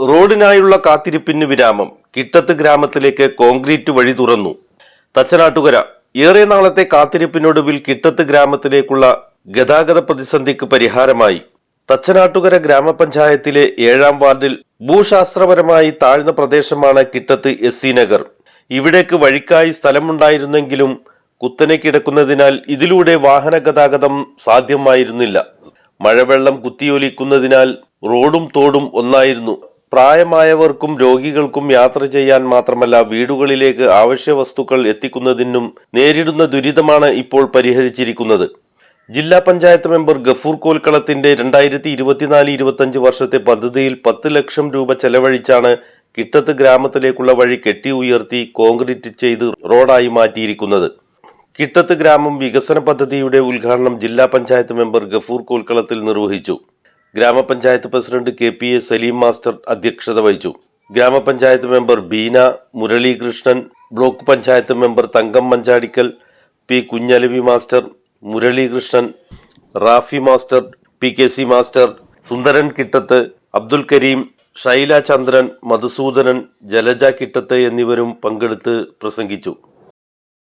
ഇലക്ഷനായുള്ള കാത്തിരിപ്പിന് വിരാമം. കിട്ടത്ത് ഗ്രാമത്തിലേക്ക് കോൺക്രീറ്റ് വഴി തുറന്നു. തച്ചനാട്ടുകര. ഏറെ നാളത്തെ കാത്തിരിപ്പിനൊടുവിൽ കിട്ടത്ത് ഗ്രാമത്തിലേക്കുള്ള ഗതാഗത പ്രതിസന്ധിക്ക് പരിഹാരമായി. തച്ചനാട്ടുകര ഗ്രാമപഞ്ചായത്തിലെ ഏഴാം വാർഡിൽ ഭൂശാസ്ത്രപരമായി താഴ്ന്ന പ്രദേശമാണ് കിട്ടത്ത് എസ് സി നഗർ. ഇവിടേക്ക് വഴിക്കായി സ്ഥലമുണ്ടായിരുന്നെങ്കിലും കുത്തനെ കിടക്കുന്നതിനാൽ ഇതിലൂടെ വാഹന ഗതാഗതം സാധ്യമായിരുന്നില്ല. മഴവെള്ളം കുത്തിയൊലിക്കുന്നതിനാൽ റോഡും തോടും ഒന്നായിരുന്നു. പ്രായമായവർക്കും രോഗികൾക്കും യാത്ര ചെയ്യാൻ മാത്രമല്ല വീടുകളിലേക്ക് ആവശ്യ വസ്തുക്കൾ എത്തിക്കുന്നതിനും നേരിടുന്ന ദുരിതമാണ് ഇപ്പോൾ പരിഹരിച്ചിരിക്കുന്നത്. ജില്ലാ പഞ്ചായത്ത് മെമ്പർ ഗഫൂർ കോൽക്കളത്തിന്റെ രണ്ടായിരത്തി ഇരുപത്തിനാല് ഇരുപത്തഞ്ച് വർഷത്തെ പദ്ധതിയിൽ പത്ത് ലക്ഷം രൂപ ചെലവഴിച്ചാണ് കിട്ടത്ത് ഗ്രാമത്തിലേക്കുള്ള വഴി കെട്ടി ഉയർത്തി കോൺക്രീറ്റ് ചെയ്ത് റോഡായി മാറ്റിയിരിക്കുന്നത്. കിട്ടത്ത് ഗ്രാമം വികസന പദ്ധതിയുടെ ഉദ്ഘാടനം ജില്ലാ പഞ്ചായത്ത് മെമ്പർ ഗഫൂർ കോൽക്കളത്തിൽ നിർവഹിച്ചു. Grama panchayat president K P A Salim master അധ്യക്ഷത വഹിച്ചു. Grama panchayat member Beena Muralikrishnan block panchayat member Thankam Manjadikkal P Kunhalavi master Muralikrishnan Rafi master P K C master Sundaran Kittath Abdul Kareem Shaila Chandran Madhusoodanan Jalaja Kittath എന്നിവരും പങ്കെടുത്ത് പ്രസംഗിച്ചു.